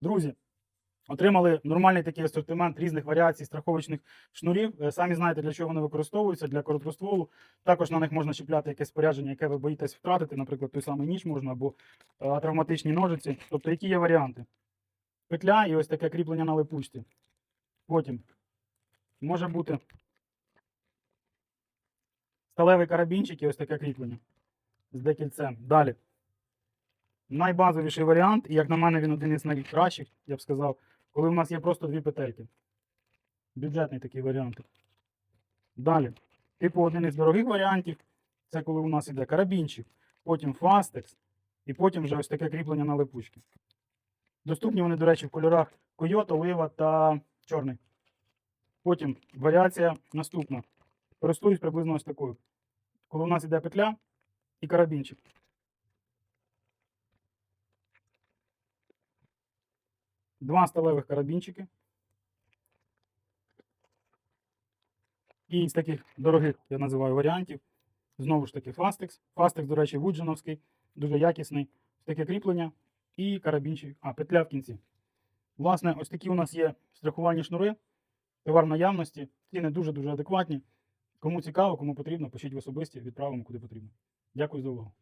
Друзі, отримали нормальний такий асортимент різних варіацій страховочних шнурів. Е, Самі знаєте, для чого вони використовуються, для короткостволу. Також на них можна чіпляти якесь спорядження, яке ви боїтесь втратити, наприклад, той самий ніж можна або е, травматичні ножиці. Тобто, які є варіанти? Петля і ось таке кріплення на липучці. Потім може бути сталевий карабінчик і ось таке кріплення з декільцем. Далі. Найбазовіший варіант, і як на мене, він один із найкращих, я б сказав, коли в нас є просто дві петельки. Бюджетний такий варіант. Далі. Типу, один із дорогих варіантів це коли у нас іде карабінчик, потім фастекс, і потім вже ось таке кріплення на липучки. Доступні вони, до речі, в кольорах койот, олива та чорний. Потім варіація наступна. Користуюсь приблизно ось такою. Коли у нас іде петля і карабінчик. Два сталевих карабінчики. І з таких дорогих, я називаю варіантів. Знову ж таки, Fastex. Fastex, до речі, вудженовський, дуже якісний. Таке кріплення і карабінчик, а петля в кінці. Власне, ось такі у нас є страхувальні шнури, товар наявності. Ціни дуже-дуже адекватні. Кому цікаво, кому потрібно, пишіть в особисті, відправимо куди потрібно. Дякую за увагу.